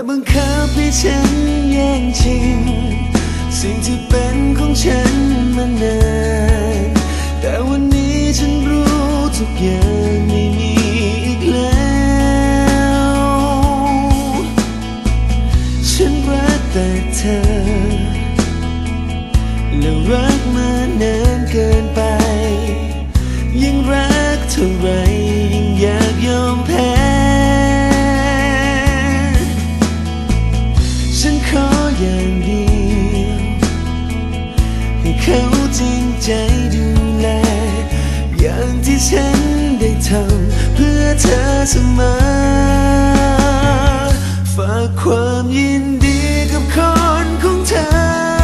อย่าบังคั ฉันขออย่างเดียวให้เขาจริงใจดูแล อย่างที่ฉันได้ทำเพื่อเธอเสมอฝากความยินดีกับคนของเธอ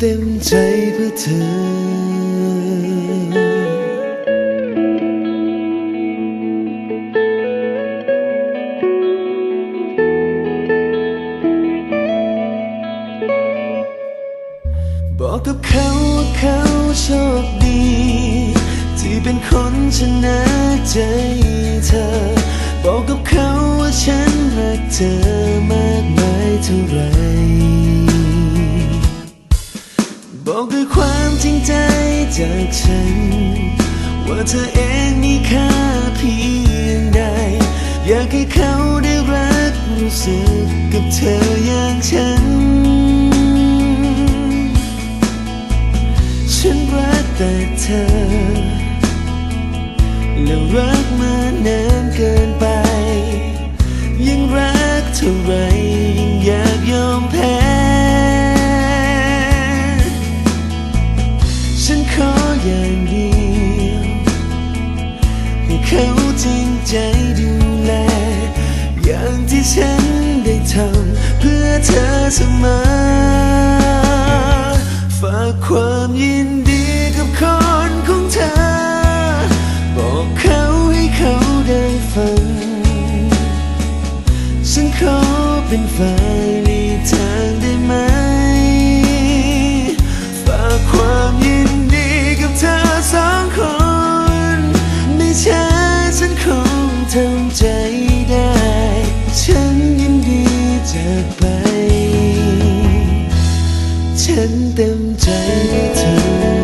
เต็มใจเพื่อเธอ บอกกับเขาว่าเขาโชคดี ที่เป็นคนชนะใจเธอ บอกกับเขาว่าฉันรักเธอมากมายเท่าไร บอกด้วยความจริงใจจากฉัน ว่าเธอเองมีค่าเพียงใด อยากให้เขาได้รักรู้สึกกับเธออย่างฉัน ฉันรักแต่เธอและรัก ใจดูแล อย่างที่ฉันได้ทำเพื่อเธอเสมอ ฝากความยินดีกับคนของเธอ บอกเขาให้เขาได้ฟัง ฉันขอำใจได้ ฉันยินดีจะไป ฉันเต็มใจเธอ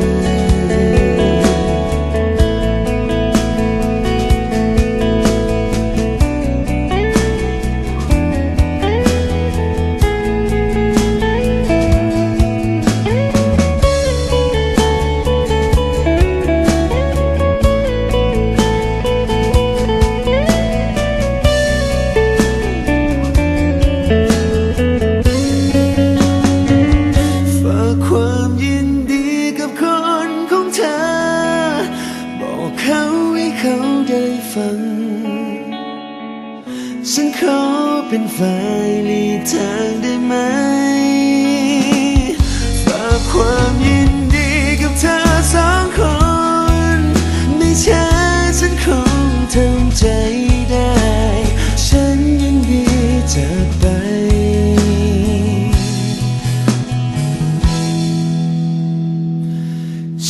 ฉันขอเป็นฝ่ายหลีกทางได้ไหม ฝากความยินดีกับเธอสองคน ไม่ช้าฉันคงทำใจได้ ฉันยินดีจะไป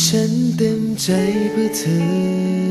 ฉันเต็มใจเพื่อเธอ